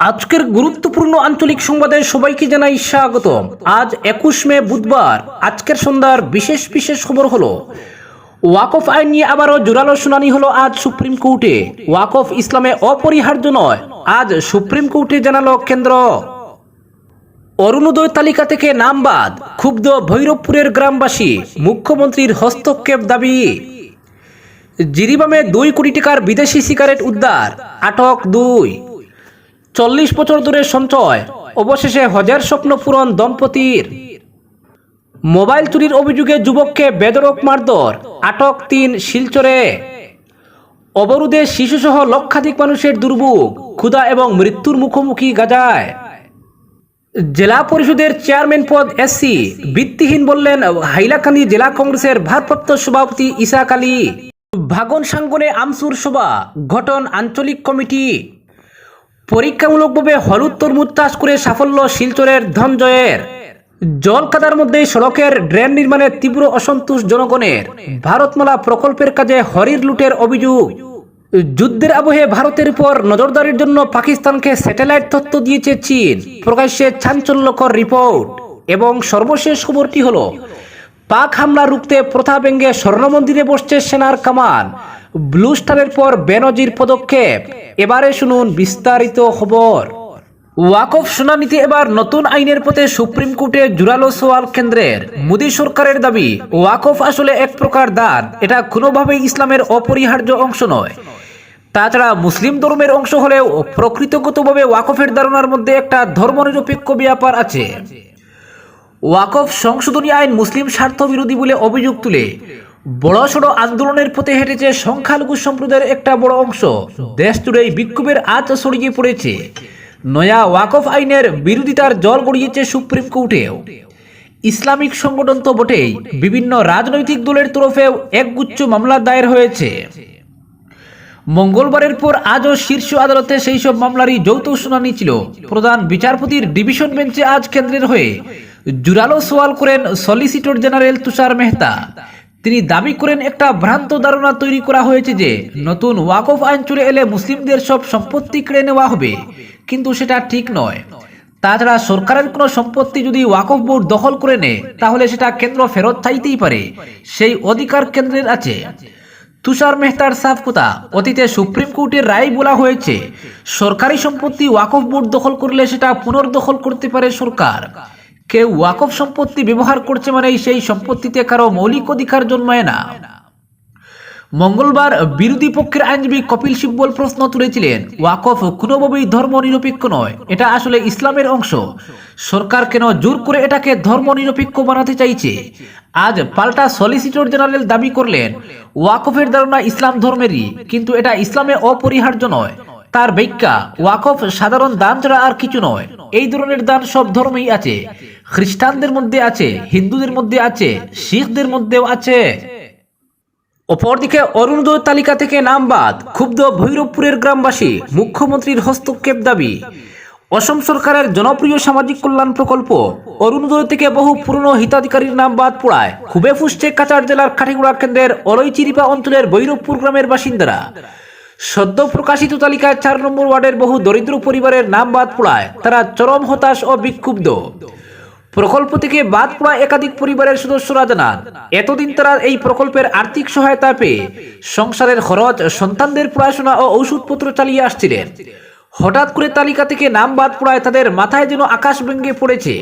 আজকের গুরুত্বপূর্ণ আঞ্চলিক সংবাদে সবাইকে জানাই স্বাগতম। আজ একুশ মে বুধবার, আজকের সন্ধ্যার বিশেষ বিশেষ খবর হলো ওয়াকফ আইন নিয়ে আবারও জোরালো শুনানি হলো আজ সুপ্রিম কোর্টে। ওয়াকফ ইসলামে অপরিহার্য নয়, আজ সুপ্রিম কোর্টে জানালো কেন্দ্র। অরুণোদয় তালিকা থেকে নাম বাদ, ক্ষুব্ধ ভৈরবপুরের গ্রামবাসী, মুখ্যমন্ত্রীর হস্তক্ষেপ দাবি। জিরিবামে দুই কোটি টাকার বিদেশি সিগারেট উদ্ধার, আটক দুই। চল্লিশ বছর ধরে সঞ্চয়। অবশেষে হজার স্বপ্ন পূরণ দম্পতির। মোবাইল চুরির অভিযোগে যুবককে বেদরক মারধর, আটক তিন শিলচরে। অবরোধে শিশুসহ লক্ষাধিক মানুষের দুর্ভোগ, ক্ষুধা এবং মৃত্যুর মুখোমুখি গাজায়। জেলা পরিষদের চেয়ারম্যান পদ এসসি ভিত্তিহীন বললেন হাইলাকান্দি জেলা কংগ্রেসের ভারপ্রাপ্ত সভাপতি ইসাক আলী। ভাগন সাঙ্গনে আমসুর সভা গঠন আঞ্চলিক কমিটি। পরীক্ষামূলকভাবে হলুদ তরমুজ চাষ করে সাফল্য শিলচরের ধনজয়ের। জল কাদার মধ্যে সড়কের ড্রেন নির্মাণে তীব্র অসন্তোষ জনগণের। ভারতমালা প্রকল্পের কাজে হরির লুটের অভিযোগ। যুদ্ধের আবহে ভারতের উপর নজরদারির জন্য পাকিস্তানকে স্যাটেলাইট তথ্য দিয়েছে চীন। প্রকাশ্যে চাঞ্চল্যকর রিপোর্ট। এবং সর্বশেষ খবরটি হল, পাক হামলা রুখতে প্রথা ব্যঙ্গে স্বর্ণমন্দিরে বসছে সেনার কামান। ব্লু স্টারের পর বেনজির পদক্ষেপ। এবারে শুনুন বিস্তারিত খবর। ওয়াকফ শুনানিতে এবার নতুন আইনের পথে সুপ্রিম কোর্টে জোরালো সোয়াল কেন্দ্রের। মোদী সরকারের দাবি, ওয়াকফ আসলে এক প্রকার দান, এটা কোনোভাবেই ইসলামের অপরিহার্য অংশ নয়। তাছাড়া মুসলিম ধর্মের অংশ হলেও প্রকৃতগতভাবে ওয়াকফের ধারণার মধ্যে একটা ধর্মনিরপেক্ষ ব্যাপার আছে। ওয়াকফ সংশোধনী আইন মুসলিম স্বার্থ বিরোধী বলে অভিযোগ তুলে বড়সড় আন্দোলনের পথে হেঁটেছে সংখ্যালঘু সম্প্রদায়ের একটা বড় অংশ। দেশ জুড়েই বিক্ষোভের আজ ছড়িয়ে পড়েছে। নয়া ওয়াকফ আইনের বিরোধিতার জল গড়িয়েছে সুপ্রিম কোর্টেও। ইসলামিক সংগঠন তো বটেই, বিভিন্ন রাজনৈতিক দলের তরফেও একগুচ্ছ মামলা দায়ের হয়েছে। মঙ্গলবারের পর আজও শীর্ষ আদালতে সেই সব মামলারই যৌথ শুনানি ছিল। প্রধান বিচারপতির ডিভিশন বেঞ্চে আজ কেন্দ্রের হয়ে জুরালো সওয়াল করেন সলিসিটর জেনারেল তুষার মেহতা। তিনি দাবি করেন, একটা ভ্রান্ত ধারণা তৈরি করা হয়েছে যে নতুন ওয়াকফ আইন চলে এলে মুসলিমদের সব সম্পত্তি কেড়ে নেওয়া হবে। কিন্তু সেটা ঠিক নয়। তাছাড়া সরকারের কোনো সম্পত্তি যদি ওয়াকফ বোর্ড দখল করে নেয়, তাহলে সেটা কেন্দ্র ফেরত চাইতেই পারে। সেই অধিকার কেন্দ্রের আছে। তুষার মেহতার সাফ কথা অতীতে সুপ্রিম কোর্টের রায় বলা হয়েছে, সরকারি সম্পত্তি ওয়াকফ বোর্ড দখল করলে সেটা পুনর্দখল করতে পারে সরকার। কেউ ওয়াকফ সম্পত্তি ব্যবহার করছে মানে সেই সম্পত্তিতে কারও মৌলিক অধিকার জন্মায় না। মঙ্গলবার বিরোধী পক্ষের আইনজীবী কপিল সিব্বল প্রশ্ন তুলেছিলেন, ওয়াকফ কোনোভাবেই ধর্ম নিরপেক্ষ নয়, এটা আসলে ইসলামের অংশ। সরকার কেন জোর করে এটাকে ধর্ম নিরপেক্ষ বানাতে চাইছে? আজ পাল্টা সলিসিটর জেনারেল দাবি করলেন, ওয়াকফের ধারণা ইসলাম ধর্মেরই, কিন্তু এটা ইসলামে অপরিহার্য নয়। তার ব্যাখ্যা ওয়াকফ সাধারণ দান ছাড়া আর কিছু নয়। এই ধরনের দান সব ধর্মেই আছে। খ্রিস্টানদের মধ্যে আছে, হিন্দুদের মধ্যে আছে, শিখদের মধ্যেও আছে। অপরদিকে অরুণোদয় তালিকা থেকে নাম বাদ, ক্ষুব্ধ ভৈরবপুরের গ্রামবাসী, মুখ্যমন্ত্রীর হস্তক্ষেপ দাবি। অসম সরকারের জনপ্রিয় সামাজিক কল্যাণ প্রকল্প, অরুণোদয় থেকে বহু পুরনো হিতাধিকারীর নাম বাদ পড়ায়। খুবে ফুসছে কাচার জেলার কাঠিগুড়া কেন্দ্রের অলইচিরিপা অঞ্চলের ভৈরবপুর গ্রামের বাসিন্দারা। সদ্য প্রকাশিত তালিকায় চার নম্বর ওয়ার্ডের বহু দরিদ্র পরিবারের নাম বাদ পড়ায়। তারা চরম হতাশ ও বিক্ষুব্ধ। প্রকল্প থেকে বাদ পড়া একাধিক পরিবারের সদস্যরা জানান, এতদিন তারা এই প্রকল্পের আর্থিক সহায়তা পেয়ে সংসারের খরচ, সন্তানদের পড়াশোনা ও ওষুধপত্র চালিয়ে আসছিলেন। হঠাৎ করে তালিকা থেকে নাম বাদ পড়ায় তাদের মাথায় যেন আকাশ ভেঙে পড়েছে।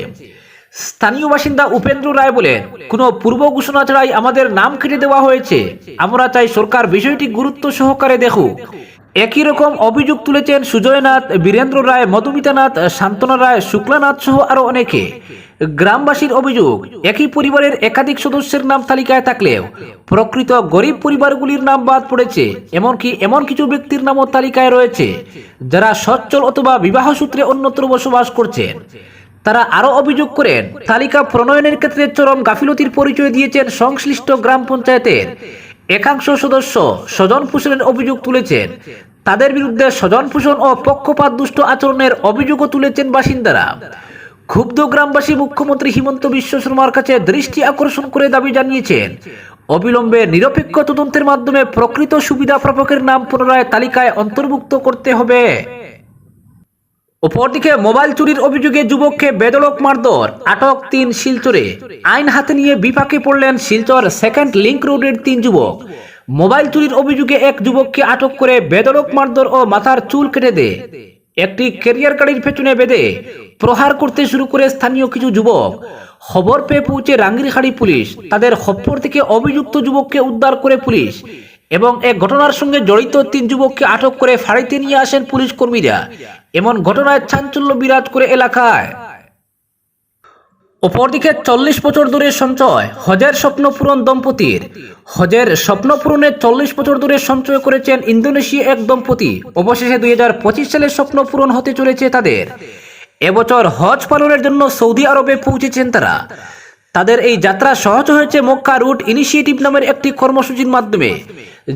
স্থানীয় বাসিন্দা উপেন্দ্র রায় বলেন, কোনো পূর্ব ঘোষণা ছাড়াই আমাদের নাম কেটে দেওয়া হয়েছে। আমরা চাই সরকার বিষয়টি গুরুত্ব সহকারে দেখুক। একই রকম অভিযোগ তুলেছেন সুজয়নাথ, বীরেন্দ্র রায়, মধুমিতানাথ, শান্তনা রায়, শুক্লানাথ সহ আরও অনেকে। গ্রামবাসীর অভিযোগ, একই পরিবারের একাধিক সদস্যের নাম তালিকায় থাকলেও প্রকৃত গরিব পরিবারগুলির নাম বাদ পড়েছে, এমনকি এমন কিছু ব্যক্তির নামও তালিকায় রয়েছে, যারা সচ্ছল অথবা বিবাহ সূত্রে অন্যত্র বসবাস করছেন। তারা আরও অভিযোগ করেন, তালিকা প্রণয়নের ক্ষেত্রে চরম গাফিলতির পরিচয় দিয়েছেন সংশ্লিষ্ট গ্রাম পঞ্চায়েতের একাংশ সদস্য স্বজন পোষণের অভিযোগ তুলেছেন। তাদের বিরুদ্ধে স্বজন পোষণ ও পক্ষপাত দুষ্ট আচরণের অভিযোগও তুলেছেন বাসিন্দারা। ক্ষুব্ধ গ্রামবাসী মুখ্যমন্ত্রী হিমন্ত বিশ্ব শর্মার কাছে দৃষ্টি আকর্ষণ করে দাবি জানিয়েছেন, অবিলম্বে নিরপেক্ষ তদন্তের মাধ্যমে প্রকৃত সুবিধা প্রাপকের নাম পুনরায় তালিকায় অন্তর্ভুক্ত করতে হবে। অপরদিকে মোবাইল চুরির অভিযোগে যুবককে বেদলক মারধর, আটক তিন শিলচরে। আইন হাতে নিয়ে বিপাকে পড়লেন শিলচর সেকেন্ড লিংক রোডের তিন যুবক। মোবাইল চুরির অভিযোগে এক যুবককে আটক করে বেদলক মারধর ও মাথার চুল কেটে দেয় একটি ক্যারিয়ার গাড়ির পেছনে বেঁধে প্রহার করতে শুরু করে স্থানীয় কিছু যুবক। খবর পেয়ে পৌঁছে রাঙ্গিরহাড়ি পুলিশ। তাদের খপ্পর থেকে অভিযুক্ত যুবককে উদ্ধার করে পুলিশ এবং এক ঘটনার সঙ্গে জড়িত তিন যুবককে আটক করে ফাঁড়িতে নিয়ে আসেন পুলিশ কর্মীরা। এমন ঘটনায় চাঞ্চল্য বিরাজ করে এলাকায়। অপরদিকে চল্লিশ বছর ধরে সঞ্চয়, হজের স্বপ্ন পূরণ দম্পতির। হজের স্বপ্ন পূরণে চল্লিশ বছর ধরে সঞ্চয় করেছেন ইন্দোনেশিয়া এক দম্পতি। অবশেষে দুই হাজার পঁচিশ সালে স্বপ্ন পূরণ হতে চলেছে তাদের। এবছর হজ পালনের জন্য সৌদি আরবে পৌঁছেছেন তারা। তাদের এই যাত্রা সহজ হয়েছে মক্কা রুট ইনিশিয়েটিভ নামের একটি কর্মসূচির মাধ্যমে,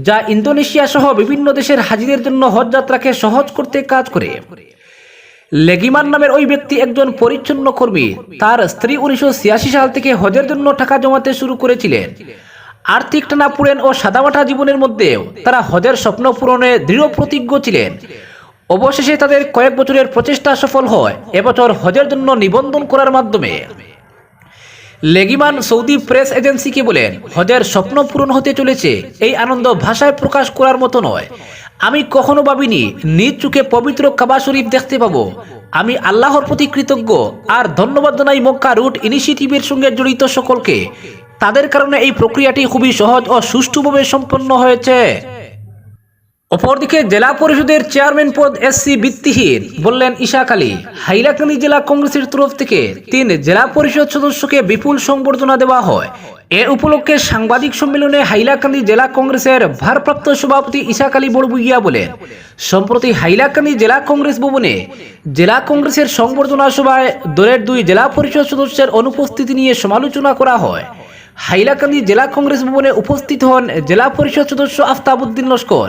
যা ইন্দোনেশিয়া সহ বিভিন্ন দেশের হাজিদের জন্য হজ যাত্রাকে সহজ করতে কাজ করে। লেগিমান নামের ওই ব্যক্তি একজন পরিচ্ছন্ন কর্মী। তার স্ত্রী উনিশশো ছিয়াশি সাল থেকে হজের জন্য টাকা জমাতে শুরু করেছিলেন। আর্থিক টানাপোড়েন ও সাদামাটা জীবনের মধ্যেও তারা হজের স্বপ্ন পূরণে দৃঢ় প্রতিজ্ঞ ছিলেন। অবশেষে তাদের কয়েক বছরের প্রচেষ্টা সফল হয়। এবছর হজের জন্য নিবন্ধন করার মাধ্যমে। লেগিমান সৌদি প্রেস এজেন্সিকে বলেন হজের স্বপ্ন পূরণ হতে চলেছে। এই আনন্দ ভাষায় প্রকাশ করার মতো নয়। আমি কখনো ভাবিনি, নিজ চোখে পবিত্র কাবা শরীফ দেখতে পাবো। আমি আল্লাহর প্রতি কৃতজ্ঞ আর ধন্যবাদ জানাই মক্কা রুট ইনিশিয়েটিভের সঙ্গে জড়িত সকলকে। তাদের কারণে এই প্রক্রিয়াটি খুবই সহজ ও সুষ্ঠুভাবে সম্পন্ন হয়েছে। অপরদিকে জেলা পরিষদের চেয়ারম্যান পদ এসসি ভিত্তিহীন, বললেন ইশাক আলী। হাইলাকান্দি জেলা কংগ্রেসের তরফ থেকে তিন জেলা পরিষদ সদস্যকে বিপুল সংবর্ধনা দেওয়া হয়। এ উপলক্ষে সাংবাদিক সম্মেলনে হাইলাকান্দি জেলা কংগ্রেসের ভারপ্রাপ্ত সভাপতি ইশাক আলী বড়বুইয়া বলেন, সম্প্রতি হাইলাকান্দি জেলা কংগ্রেস ভবনে জেলা কংগ্রেসের সংবর্ধনা সভায় দলের দুই জেলা পরিষদ সদস্যের অনুপস্থিতি নিয়ে সমালোচনা করা হয়। হাইলাকান্দি জেলা কংগ্রেস ভবনে উপস্থিত হন জেলা পরিষদ সদস্য আফতাবউদ্দিন লস্কর,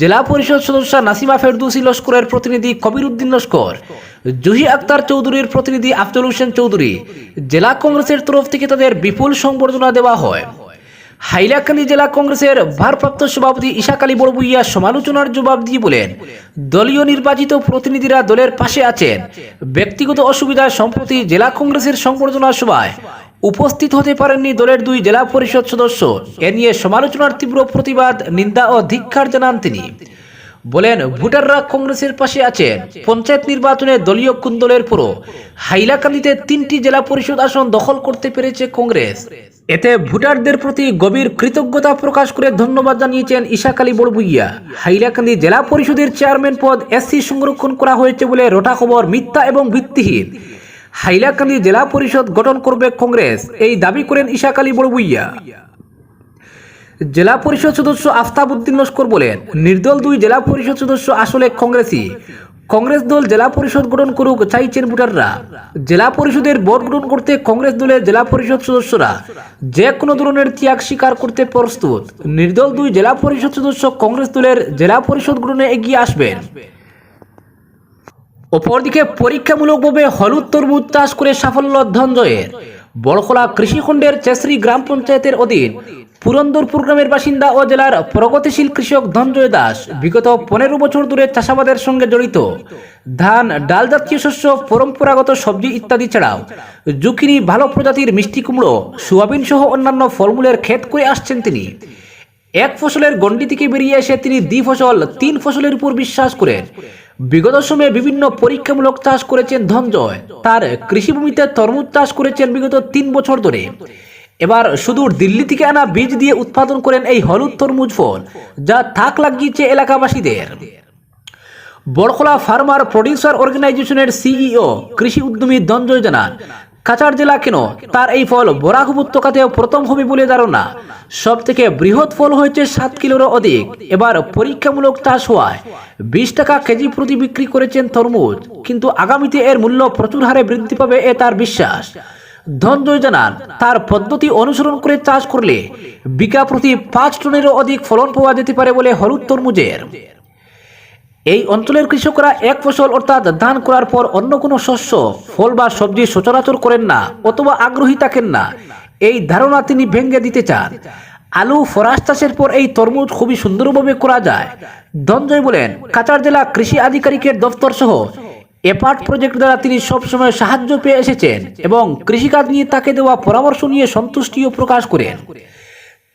জেলা পরিষদ সদস্য নাসিমা ফেরদৌসি লস্করের প্রতিনিধি কবির উদ্দিন লস্কর জুহি আক্তার চৌধুরীর প্রতিনিধি আফজল হোসেন চৌধুরী। জেলা কংগ্রেসের তরফ থেকে তাদের বিপুল সংবর্ধনা দেওয়া হয়। হাইলাকান্দি জেলা কংগ্রেসের ভারপ্রাপ্ত সভাপতি ইশাক আলী বড়বুইয়া সমালোচনার জবাব দিয়ে বলেন, দলীয় নির্বাচিত প্রতিনিধিরা দলের পাশে আছেন। ব্যক্তিগত অসুবিধায় সম্প্রতি জেলা কংগ্রেসের সংবর্ধনা সভায় উপস্থিত হতে পারেননি দলের দুই জেলা পরিষদ সদস্য। এ নিয়ে সমালোচনার তীব্র প্রতিবাদ, নিন্দা ও ধিক্ষার জানান তিনি। বলেন, ভোটাররা কংগ্রেসের পাশে আছেন। পঞ্চায়েত নির্বাচনে দলীয় কুন্দলের পরও হাইলাকান্দিতে তিনটি জেলা পরিষদ আসন দখল করতে পেরেছে কংগ্রেস। এতে ভোটারদের প্রতি গভীর কৃতজ্ঞতা প্রকাশ করে ধন্যবাদ জানিয়েছেন ইশাক আলী বড়বুইয়া। হাইলাকান্দি জেলা পরিষদের চেয়ারম্যান পদ এসসি সংরক্ষণ করা হয়েছে বলে রোটা খবর মিথ্যা এবং ভিত্তিহীন। হাইলাকান্দি জেলা পরিষদ গঠন করবে কংগ্রেস। এই দাবি করেন ইশাক আলী বড়বুইয়া। জেলা পরিষদ সদস্য আফতাবউদ্দিন লস্কর বলেন, নির্দল দুই জেলা পরিষদ সদস্য আসলে কংগ্রেসই। কংগ্রেস দল জেলা পরিষদ গঠন করুক চাইছেন ভোটাররা। জেলা পরিষদের ভোট গ্রহণ করতে কংগ্রেস দলের জেলা পরিষদ সদস্যরা যে কোনো ধরনের ত্যাগ স্বীকার করতে প্রস্তুত। নির্দল দুই জেলা পরিষদ সদস্য কংগ্রেস দলের জেলা পরিষদ গ্রহণে এগিয়ে আসবেন। অপরদিকে পরীক্ষামূলকভাবে হলুদ তরমুজ চাষ করে সাফল্য ধনজয়ের বড়খোলা কৃষিখণ্ডের চেসরি গ্রাম পঞ্চায়েতের অধীন পুরন্দরপুর গ্রামের বাসিন্দা ও জেলার প্রগতিশীল কৃষক ধনজয় দাস বিগত পনেরো বছর ধরে চাষাবাদের সঙ্গে জড়িত। ধান, ডাল জাতীয় শস্য, পরম্পরাগত সবজি ইত্যাদি ছাড়াও জুকিনি, ভালো প্রজাতির মিষ্টি কুমড়ো, সোয়াবিন সহ অন্যান্য ফলমূলের ক্ষেত করে আসছেন তিনি। এক ফসলের গণ্ডি থেকে বেরিয়ে এসে তিনি দ্বি ফসল, তিন ফসলের উপর বিশ্বাস করেন। বিগত সময়ে বিভিন্ন পরীক্ষামূলক চাষ করেছেন ধনজয়। তার কৃষিভূমিতে তরমুজ চাষ করেছেন বিগত তিন বছর ধরে। এবার সুদূর দিল্লি থেকে আনা বীজ দিয়ে উৎপাদন করেন এই হলুদ তরমুজ ফল, যা থাক লাগিয়েছে এলাকাবাসীদের। বড়খোলা ফার্মার প্রডিউসার অর্গানাইজেশনের সিইও, কৃষি উদ্যমী ধনজয় জানান কাছাড় জেলা কেন? তার এই ফল বরাক উপত্যকাতেও প্রথম হবে বলে ধারণা। সব থেকে বৃহৎ ফল হয়েছে সাত কিলোরও অধিক। এবার পরীক্ষামূলক চাষ হওয়ায় বিশ টাকা কেজি প্রতি বিক্রি করেছেন তরমুজ, কিন্তু আগামীতে এর মূল্য প্রচুর হারে বৃদ্ধি পাবে এ তার বিশ্বাস। ধনজয় জানান তার পদ্ধতি অনুসরণ করে চাষ করলে বিঘা প্রতি পাঁচ টনেরও অধিক ফলন পাওয়া যেতে পারে বলে হলুদ তরমুজের। এই অঞ্চলের কৃষকরা এক ফসল অর্থাৎ ধান করার পর অন্য কোনো শস্য, ফল বা সবজি সচরাচর করেন না অথবা আগ্রহী থাকেন না। এই ধারণা তিনি ভেঙে দিতে চান। আলু, ফরাস চাষের পর এই তরমুজ খুবই সুন্দরভাবে করা যায়। ধনজয় বলেন কাচার জেলা কৃষি আধিকারিকের দপ্তর সহ এপার্ট প্রজেক্ট দ্বারা তিনি সবসময় সাহায্য পেয়ে এসেছেন এবং কৃষিকাজ নিয়ে তাকে দেওয়া পরামর্শ নিয়ে সন্তুষ্টিও প্রকাশ করেন।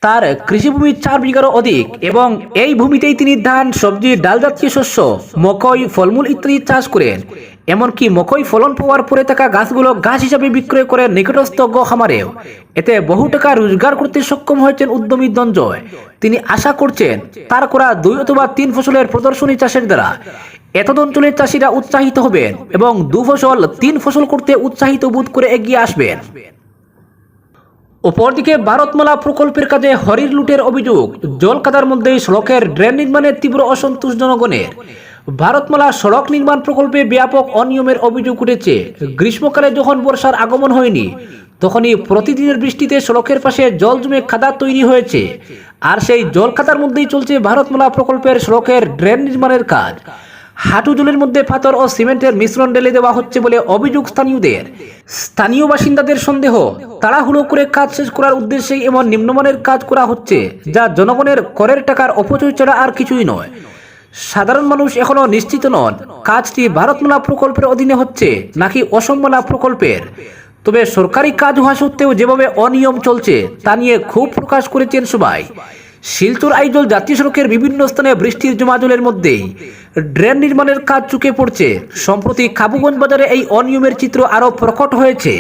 তার কৃষিভূমি চার বিঘারও অধিক এবং এই ভূমিতেই তিনি ধান, সবজি, ডাল জাতীয় শস্য, মকই, ফলমূল ইত্যাদি চাষ করেন। এমনকি মকই ফলন পাওয়ার পরে থাকা গাছগুলো গাছ হিসাবে বিক্রয় করে নিকটস্থ খামারেও এতে বহু টাকা রোজগার করতে সক্ষম হয়েছেন উদ্যমী দঞ্জয়। তিনি আশা করছেন তার করা দুই অথবা তিন ফসলের প্রদর্শনী চাষের দ্বারা এতদ অঞ্চলের চাষিরা উৎসাহিত হবেন এবং দু ফসল তিন ফসল করতে উৎসাহিত বোধ করে এগিয়ে আসবেন। অপরদিকে ভারতমালা প্রকল্পের কাজে হরির লুটের অভিযোগ। জলকাদার মধ্যে সড়কের ড্রেন নির্মাণের তীব্র অসন্তোষ জনগণের। ভারতমালা সড়ক নির্মাণ প্রকল্পে ব্যাপক অনিয়মের অভিযোগ উঠেছে। গ্রীষ্মকালে যখন বর্ষার আগমন হয়নি, তখনই প্রতিদিনের বৃষ্টিতে সড়কের পাশে জল জমে খাদা তৈরি হয়েছে। আর সেই জল খাদার মধ্যেই চলছে ভারতমালা প্রকল্পের সড়কের ড্রেন নির্মাণের কাজ। হাঁটু জলের মধ্যে পাথর ও সিমেন্টের মিশ্রণ ঢেলে দেওয়া হচ্ছে বলে অভিযোগ স্থানীয়দের। স্থানীয় বাসিন্দাদের সন্দেহ, তাড়াহুড়ো করে কাজ শেষ করার উদ্দেশ্যেই এমন নিম্নমানের কাজ করা হচ্ছে, যা জনগণের করের টাকার অপচয় ছাড়া আর কিছুই নয়। সাধারণ মানুষ এখনও নিশ্চিত নন, কাজটি ভারতমালা প্রকল্পের অধীনে হচ্ছে নাকি অসমমালা প্রকল্পের। তবে সরকারি কাজ হওয়া সত্ত্বেও যেভাবে অনিয়ম চলছে, তা নিয়ে ক্ষোভ প্রকাশ করেছেন সবাই। শিলচর আইজল জাতীয় সড়কের বিভিন্ন স্থানে বৃষ্টির জমাজলের মধ্যেই ড্রেন নির্মাণের কাজ চুকে পড়ছে। সম্প্রতি কাবুগঞ্জ বাজারে এই অনিয়মের চিত্র আরও প্রকট হয়েছে।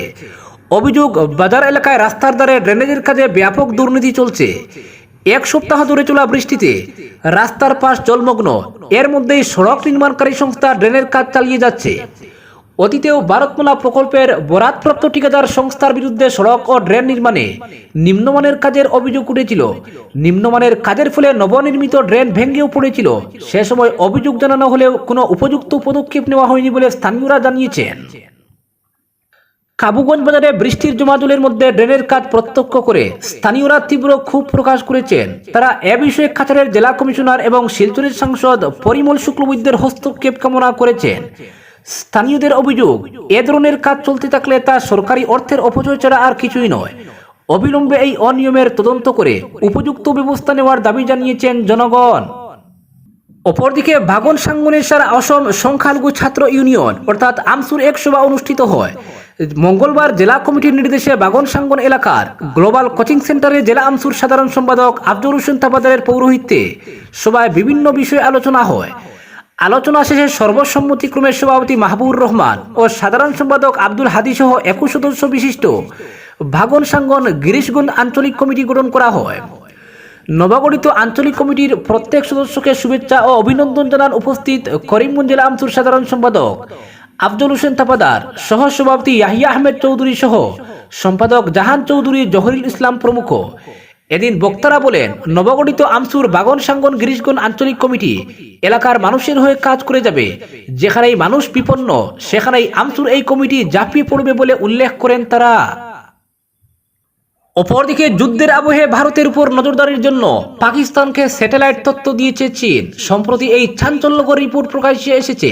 অভিযোগ, বাজার এলাকায় রাস্তার ধারে ড্রেনেজের কাজে ব্যাপক দুর্নীতি চলছে। এক সপ্তাহ ধরে চলা বৃষ্টিতে রাস্তার পাশ জলমগ্ন। এর মধ্যেই সড়ক নির্মাণকারী সংস্থা ড্রেনের কাজ চালিয়ে যাচ্ছে। অতীতেও ভারতমালা প্রকল্পের বরাদপ্রাপ্ত ঠিকাদার সংস্থার বিরুদ্ধে সড়ক ও ড্রেন নির্মাণে নিম্নমানের কাজের অভিযোগ উঠেছিল। নিম্নমানের কাজের ফলে নবনির্মিত ড্রেন ভেঙ্গেও পড়েছিল। সে সময় অভিযোগ জানানো হলেও কোনো উপযুক্ত পদক্ষেপ নেওয়া হয়নি বলে স্থানীয়রা জানিয়েছেন। কাবুগঞ্জ বাজারে বৃষ্টির জমা জলের মধ্যে ড্রেনের কাজ প্রত্যক্ষ করে স্থানীয়রা তীব্র ক্ষোভ প্রকাশ করেছেন। তারা এ বিষয়ে কাছাড়ের জেলা কমিশনার এবং শিলচরের সাংসদ পরিমল শুক্লবৈদ্যের হস্তক্ষেপ কামনা করেছেন। স্থানীয়দের অভিযোগ, এ ধরনের কাজ চলতে থাকলে তা সরকারি অর্থের অপচয় ছাড়া আর কিছুই নয়। অবিলম্বে এই অনিয়মের তদন্ত করে উপযুক্ত ব্যবস্থা নেওয়ার দাবি জানিয়েছেন জনগণ। অপরদিকে বাগন সাংগনেশ্বর অসম সংখ্যালঘু ছাত্র ইউনিয়ন, অর্থাৎ আমসুর এক সভা অনুষ্ঠিত হয়। মঙ্গলবার জেলা কমিটির নির্দেশে বাগন সাঙ্গন এলাকার গ্লোবাল কোচিং সেন্টারে জেলা আমসুর সাধারণ সম্পাদক আব্দুর হোসেন তাবাদারের পৌরোহিত্যে সভায় বিভিন্ন বিষয়ে আলোচনা হয়। আলোচনা শেষে সর্বসম্মতিক্রমে সভাপতি মাহবুবুর রহমান ও সাধারণ সম্পাদক আব্দুল হাদি সহ একুশ সদস্য বিশিষ্ট ভাগন সাঙ্গন গিরিশগঞ্জ আঞ্চলিক কমিটি গঠন করা হয়। নবগঠিত আঞ্চলিক কমিটির প্রত্যেক সদস্যকে শুভেচ্ছা ও অভিনন্দন জানান উপস্থিত করিমগঞ্জ জেলা আমসুর সাধারণ সম্পাদক আফজল হোসেন তাপাদার সহ সভাপতি ইয়াহিয়া আহমেদ চৌধুরী সহ সম্পাদক জাহান চৌধুরী, জহরুল ইসলাম প্রমুখ। এদিন বক্তারা বলেন, নবগঠিত আমসুর বাগন সাঙ্গন গিরিশগঞ্জ আঞ্চলিক কমিটি এলাকার মানুষের হয়ে কাজ করে যাবে। যেখানেই মানুষ বিপন্ন, সেখানেই আমসুর এই কমিটি ঝাঁপিয়ে পড়বে বলে উল্লেখ করেন তারা। অপরদিকে যুদ্ধের আবহে ভারতের উপর নজরদারির জন্য পাকিস্তানকে স্যাটেলাইট তথ্য দিয়েছে চীন। সম্প্রতি এই চাঞ্চল্যকর রিপোর্ট প্রকাশ্যে এসেছে।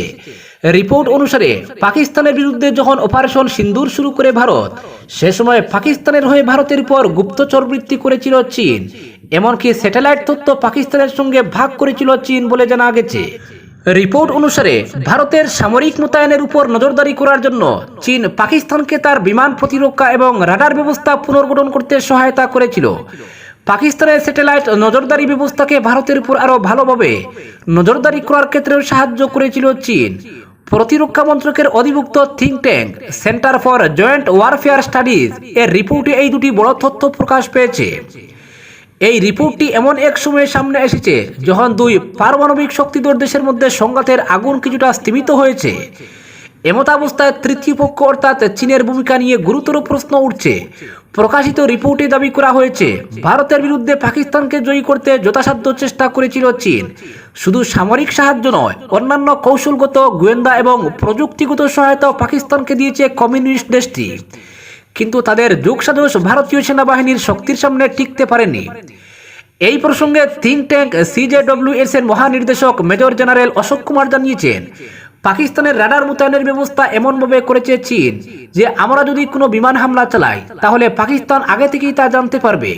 রিপোর্ট অনুসারে পাকিস্তানের বিরুদ্ধে যখন অপারেশন সিন্দুর শুরু করে ভারত, সে সময় পাকিস্তানের হয়ে ভারতের উপর গুপ্তচর বৃত্তি করেছিল চীন। এমনকি স্যাটেলাইট তথ্য পাকিস্তানের সঙ্গে ভাগ করেছিল চীন বলে জানা গেছে। রিপোর্ট অনুসারে ভারতের সামরিক মোতায়েনের উপর নজরদারি করার জন্য চীন পাকিস্তানকে তার বিমান প্রতিরক্ষা এবং রাডার ব্যবস্থা পুনর্গঠন করতে সহায়তা করেছিল। পাকিস্তানের স্যাটেলাইট নজরদারি ব্যবস্থাকে ভারতের উপর আরও ভালোভাবে নজরদারি করার ক্ষেত্রেও সাহায্য করেছিল চীন। প্রতিরক্ষা মন্ত্রকের অধিভুক্ত think tank centre for joint warfare studies এর রিপোর্টে এই দুটি বড় তথ্য প্রকাশ পেয়েছে। এই রিপোর্টটি এমন এক সময়ে সামনে এসেছে, যখন দুই পারমাণবিক শক্তিধর দেশের মধ্যে সংঘাতের আগুন কিছুটা স্থিমিত হয়েছে। এমতাবস্থায় তৃতীয় পক্ষ অর্থাৎ চীনের ভূমিকা নিয়ে গুরুতর প্রশ্ন উঠছে। প্রকাশিত রিপোর্টে দাবি করা হয়েছে, ভারতের বিরুদ্ধে পাকিস্তানকে জয়ী করতে যথাসাধ্য চেষ্টা করেছিল চীন। শুধু সামরিক সাহায্য নয়, অন্যান্য কৌশলগত, গোয়েন্দা এবং প্রযুক্তিগত সহায়তাও পাকিস্তানকে দিয়েছে কমিউনিস্ট দেশটি। কিন্তু তাদের যোগসাজশ ভারতীয় সেনাবাহিনীর শক্তির সামনে টিকতে পারেনি। এই প্রসঙ্গে থিঙ্ক ট্যাঙ্ক সিজেডব্লিউ এস এর মহানির্দেশক মেজর জেনারেল অশোক কুমার জানিয়েছেন পাকিস্তানের রাডার মোতায়েনের ব্যবস্থা এমনভাবে করেছে চীন যে আমরা যদি কোনো বিমান হামলা চালাই, তাহলে পাকিস্তান আগে থেকেই তা জানতে পারবে।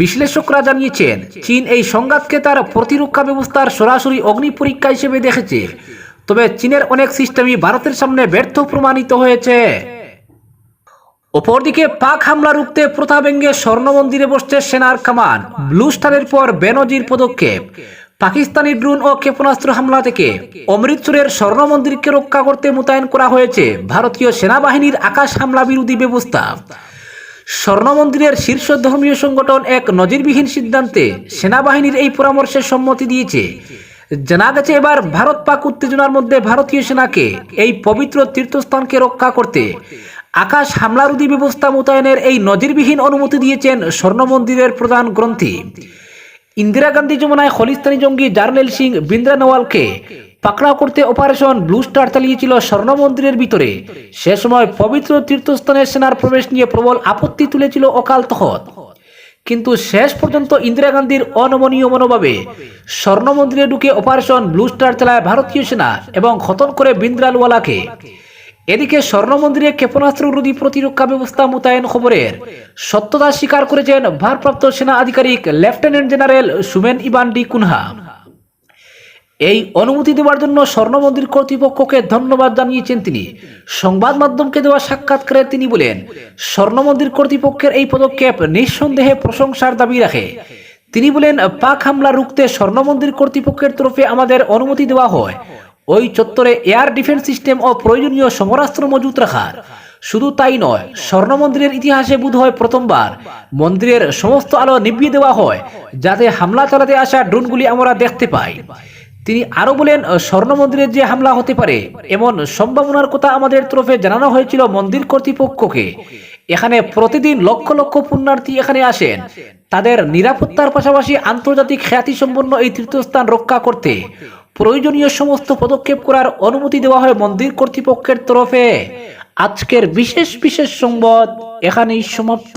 বিশ্লেষকরা জানিয়েছেন, চীন এই সংঘাতকে তার প্রতিরক্ষা ব্যবস্থার সরাসরি অগ্নি পরীক্ষা হিসেবে দেখেছে। তবে চীনের অনেক সিস্টেমই ভারতের সামনে ব্যর্থ প্রমাণিত হয়েছে। অপরদিকে পাক হামলা রুখতে প্রথা ভেঙ্গে স্বর্ণ মন্দিরে বসছে সেনার কামান। ব্লু স্টারের পর বেনজির পদক্ষেপ। পাকিস্তানি ড্রোন ও ক্ষেপণাস্ত্র হামলা থেকে অমৃতসরের স্বর্ণ মন্দিরকে রক্ষা করতে মোতায়েন করা হয়েছে ভারতীয় সেনাবাহিনীর আকাশ হামলা বিরোধী ব্যবস্থা। স্বর্ণ মন্দিরের শীর্ষ ধর্মীয় সংগঠন এক নজিরবিহীন সিদ্ধান্তে সেনাবাহিনীর এই পরামর্শের সম্মতি দিয়েছে। জানা গেছে এবার ভারত পাক উত্তেজনার মধ্যে ভারতীয় সেনাকে এই পবিত্র তীর্থস্থানকে রক্ষা করতে আকাশ হামলারোধী ব্যবস্থা মোতায়েনের এই নজিরবিহীন অনুমতি দিয়েছেন স্বর্ণ মন্দিরের প্রধান গ্রন্থি। ইন্দিরা গান্ধী যমুনায় খলিস্তানি জঙ্গি জার্নেল সিং বিন্দ্রা নওয়ালকে পাকড়াও করতে অপারেশন ব্লু স্টার চালিয়েছিল স্বর্ণ মন্দিরের ভিতরে। সে সময় পবিত্র তীর্থস্থানের সেনার প্রবেশ নিয়ে প্রবল আপত্তি তুলেছিল অকাল তখত। কিন্তু শেষ পর্যন্ত ইন্দিরা গান্ধীর অনমনীয় মনোভাবে স্বর্ণ মন্দিরে ঢুকে অপারেশন ব্লু স্টার চালায় ভারতীয় সেনা এবং খতন করে বিন্দ্রালওয়ালাকে এদিকে স্বর্ণ মন্দিরে ক্ষেপণাস্ত্ররোধী প্রতিরক্ষা ব্যবস্থা মোতায়েন খবরের। সত্যতা স্বীকার করেছেন ভারপ্রাপ্ত সেনা আধিকারিক lieutenant general Sumen Ivan D'Cunha. এই অনুমতি দেওয়ার জন্য স্বর্ণ মন্দির কর্তৃপক্ষকে ধন্যবাদ জানিয়েছেন তিনি। সংবাদ মাধ্যমকে দেওয়া সাক্ষাৎকারে তিনি বলেন স্বর্ণ মন্দির কর্তৃপক্ষের এই পদক্ষেপ নিঃসন্দেহে প্রশংসার দাবি রাখে। তিনি বলেন, পাক হামলা রুখতে স্বর্ণ মন্দির কর্তৃপক্ষের তরফে আমাদের অনুমতি দেওয়া হয়। ওই চত্বরে এয়ার ডিফেন্স সিস্টেম ও প্রয়োজনীয় সমরাস্ত্র মজুত রাখার। শুধু তাই নয় স্বর্ণ মন্দিরের ইতিহাসে বোধ হয় প্রথমবার মন্দিরের সমস্ত আলো নিভিয়ে দেওয়া হয়, যাতে হামলা চালাতে আসা ড্রোনগুলি আমরা দেখতে পাই। তিনি আরও বলেন স্বর্ণ মন্দিরের যে হামলা হতে পারে, এমন সম্ভাবনার কথা আমাদের তরফে জানানো হয়েছিল মন্দির কর্তৃপক্ষকে। এখানে প্রতিদিন লক্ষ লক্ষ পুণ্যার্থী এখানে আসেন। তাদের নিরাপত্তার পাশাপাশি আন্তর্জাতিক খ্যাতিসম্পন্ন এই তীর্থস্থান রক্ষা করতে প্রয়োজনীয় সমস্ত পদক্ষেপ করার অনুমতি দেওয়া হয় মন্দির কর্তৃপক্ষের তরফে। আজকের বিশেষ বিশেষ সংবাদ এখানেই সমাপ্ত।